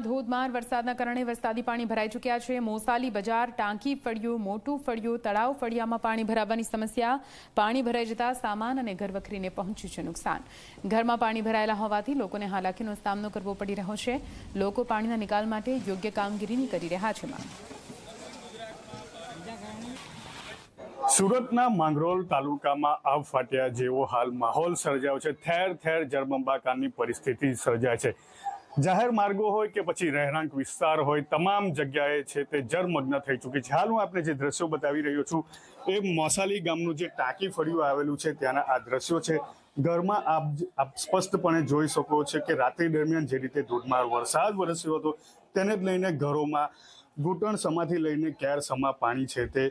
ધોધમાર વરસાદના કારણે વરસાદી પાણી ભરાઈ ચૂક્યા છે. મોસાલી બજાર ટાંકી ફળિયું, મોટું ફળિયું, તળાવ ફળિયામાં પાણી ભરાવાની સમસ્યા. પાણી ભરાઈ જતા સામાન અને ઘરવખરીને પહોંચ્યું છે નુકસાન. ઘરમાં પાણી ભરાયેલા હોવાથી લોકોને હાલાકીનો સામનો કરવો પડી રહ્યો છે. લોકો પાણીના નિકાલ માટે યોગ્ય કામગીરીની કરી રહ્યા છે સુરતના માંગરોલ તાલુકામાં આવ ફાટ્યા જેવો હાલ માહોલ સર્જાયો છે. ઠેર ઠેર જળબંબાકારની પરિસ્થિતિ સર્જાય છે. જાહેર માર્ગો હોય કે પછી રહેણાંક વિસ્તાર હોય, તમામ જગ્યાએ છે તે જળમગ્ન થઈ ચૂકી છે. હાલ હું આપણે જે દ્રશ્યો બતાવી રહ્યો છું, એ મોસાલી ગામનું જે ટાંકી ફળિયું આવેલું છે, ત્યાંના આ દ્રશ્યો છે. ઘરમાં આપ આપ સ્પષ્ટપણે જોઈ શકો છો કે રાત્રિ દરમિયાન જે રીતે ધોધમાર વરસાદ વરસ્યો હતો, તેને જ લઈને ઘરોમાં ઘૂંટણ સમાથી લઈને કેર સમા પાણી છે તે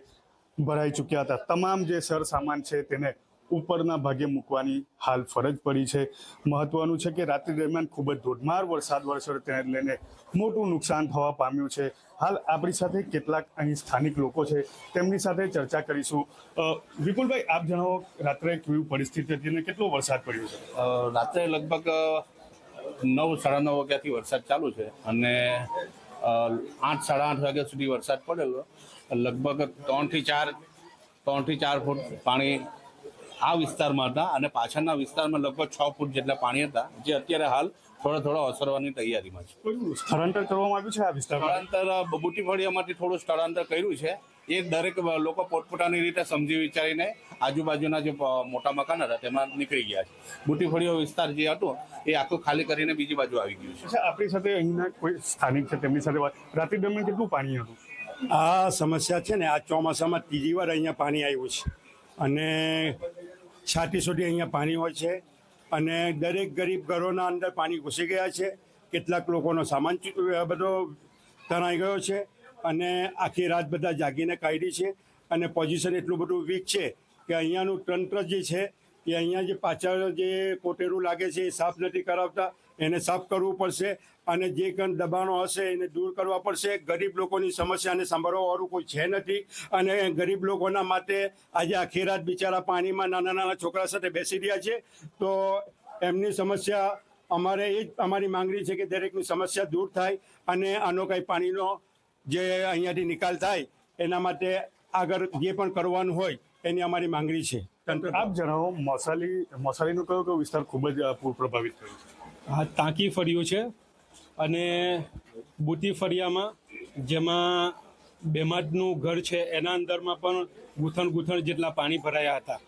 ભરાઈ ચૂક્યા હતા. તમામ જે સરસામાન છે તેને ઉપરના ભાગે મૂકવાની હાલ ફરજ પડી છે. મહત્વનું છે કે રાત્રિ દરમિયાન ખૂબ જ ધોધમાર વરસાદ વરસ્યો તેને લઈને મોટું નુકસાન થવા પામ્યું છે. હાલ આપણી સાથે કેટલાક અહીં સ્થાનિક લોકો છે, તેમની સાથે ચર્ચા કરીશું. વિપુલભાઈ, આપ જણાવો, રાત્રે કેવી પરિસ્થિતિ હતી અને કેટલો વરસાદ પડ્યો છે? રાત્રે લગભગ નવ, સાડા નવ વાગ્યાથી વરસાદ ચાલુ છે અને આઠ, સાડા આઠ વાગ્યા સુધી વરસાદ પડેલો. લગભગ ત્રણથી ચાર ત્રણથી ચાર ફૂટ પાણી આ વિસ્તારમાં હતા અને પાછળના વિસ્તારમાં લગભગ છ ફૂટ જેટલા પાણી હતા જે અત્યારે હાલ થોડા થોડા ઓસરવાની તૈયારીમાં છે. સ્થળાંતર કરવામાં આવ્યું છે આ વિસ્તારમાં? સ્થળાંતર બબુટી ફળિયામાંથી થોડું સ્થળાંતર કર્યું છે. એ દરેક લોકો પોતપોતાની રીતે સમજી વિચારીને આજુબાજુના જે મોટા મકાન હતા તેમાં નીકળી ગયા છે. બુટીફળીઓ વિસ્તાર જે હતો એ આખું ખાલી કરીને બીજી બાજુ આવી ગયું છે. આપણી સાથે અહીંના કોઈ સ્થાનિક છે તેમની સાથે વાત રાત્રિ દરમિયાન કેટલું પાણી હતું? આ સમસ્યા છે ને આ ચોમાસામાં ત્રીજી વાર અહીંયા પાણી આવ્યું છે. અને છાતી સુધી અહીંયા પાણી હોય છે અને દરેક ગરીબ ઘરોના અંદર પાણી ઘૂસી ગયા છે. કેટલાક લોકોનો સામાન બધો તણાઈ ગયો છે અને આખી રાત બધા જાગીને કાઢી છે અને પોઝિશન એટલું બધું વીક છે કે અહીંયાનું તંત્ર જે છે એ અહીંયા જે પાછળ જે કોટેરું લાગે છે, એ સાફ નથી કરાવતા. એને સાફ કરવું પડશે અને જે કંઈ દબાણો હશે એને દૂર કરવા પડશે. ગરીબ લોકોની સમસ્યાને સાંભળવાવાળું કોઈ છે નથી અને ગરીબ લોકોના માટે આજે આખી રાત બિચારા પાણીમાં નાના નાના છોકરા સાથે બેસી રહ્યા છે. તો એમની સમસ્યા અમારે એ જ અમારી માંગણી છે કે દરેકની સમસ્યા દૂર થાય અને આનો કંઈ પાણીનો જે અહીંયાથી નિકાલ થાય, એના માટે આગળ જે પણ કરવાનું હોય એની અમારી માંગણી છે. તંત્ર આપ જણાવો મોસાલી મોસાલીનો કયો કયો વિસ્તાર ખૂબ જ પૂર પ્રભાવિત થયો છે? આ ટાંકી ફર્યું છે અને બુટી ફરિયામાં જેમાં બેમાદનું ઘર છે એના અંદરમાં પણ ગૂંથણ ગૂંથણ જેટલા પાણી ભરાયા હતા.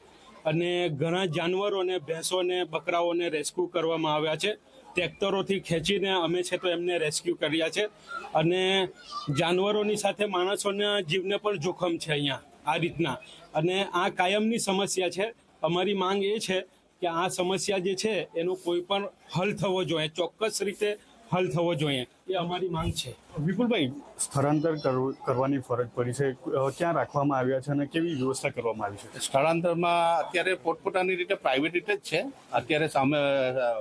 અને ઘણા જાનવરોને ભેંસોને બકરાઓને રેસ્ક્યુ કરવામાં આવ્યા છે. ટ્રેક્ટરોથી ખેંચીને અમે છે તો એમને રેસ્ક્યુ કર્યા છે. અને જાનવરોની સાથે માણસોના જીવને પણ જોખમ છે અહીંયા. આ રીતના. અને આ કાયમની સમસ્યા છે. અમારી માંગ એ છે કે આ સમસ્યા જે છે એનો કોઈ પણ હલ થવો જોઈએ. ચોક્કસ રીતે હલ થવો જોઈએ એ અમારી માંગ છે. વિપુલભાઈ સ્થળાંતર કરવું- કરવાની ફરજ પડી છે. ક્યાં રાખવામાં આવ્યા છે અને કેવી વ્યવસ્થા કરવામાં આવી છે? સ્થળાંતરમાં અત્યારે પોતપોતાની રીતે પ્રાઇવેટ રીતે જ છે. અત્યારે સામે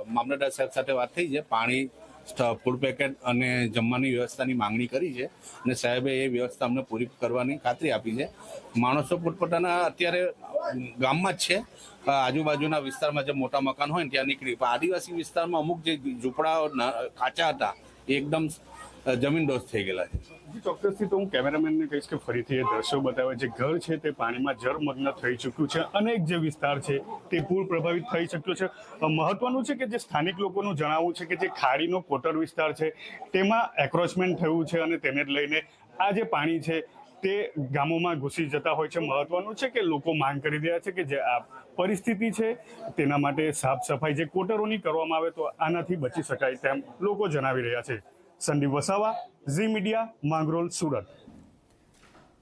મામલતદાર સાહેબ સાથે વાત થઈ છે. પાણી ફૂડ પેકેટ અને જમવાની વ્યવસ્થાની માંગણી કરી છે અને સાહેબે એ વ્યવસ્થા અમને પૂરી કરવાની ખાતરી આપી છે. માણસો પોતપોતાના અત્યારે ગામમાં જ છે. આજુબાજુના વિસ્તારમાં જે મોટા મકાન હોય ને ત્યાં નીકળી. આદિવાસી વિસ્તારમાં અમુક જે ઝૂંપડાઓ કાચા હતા એકદમ જમીનદોસ્ત થઈ ગયેલા છે. ચોક્કસથી તો હું કેમેરામેનને કહીશ કે ફરીથી એ દ્રશ્યો બતાવે જે ઘર છે તે પાણીમાં જળમગ્ન થઈ ચૂક્યું છે. અનેક જે વિસ્તાર છે તે પૂર પ્રભાવિત થઈ શક્યો છે. મહત્વનું છે કે જે સ્થાનિક લોકોનું જણાવવું છે કે જે ખાડીનો કોટર વિસ્તાર છે તેમાં એક્રોચમેન્ટ થયું છે અને તેને લઈને આ જે પાણી છે તે ગામોમાં ઘૂસી જતા હોય છે. મહત્વનું છે કે લોકો માંગ કરી રહ્યા છે કે જે આ પરિસ્થિતિ છે તેના માટે સાફ સફાઈ જે કોટરોની કરવામાં આવે તો આનાથી બચી શકાય તેમ લોકો જણાવી રહ્યા છે. Sandeep Vasava Zee media Mangrol Surat.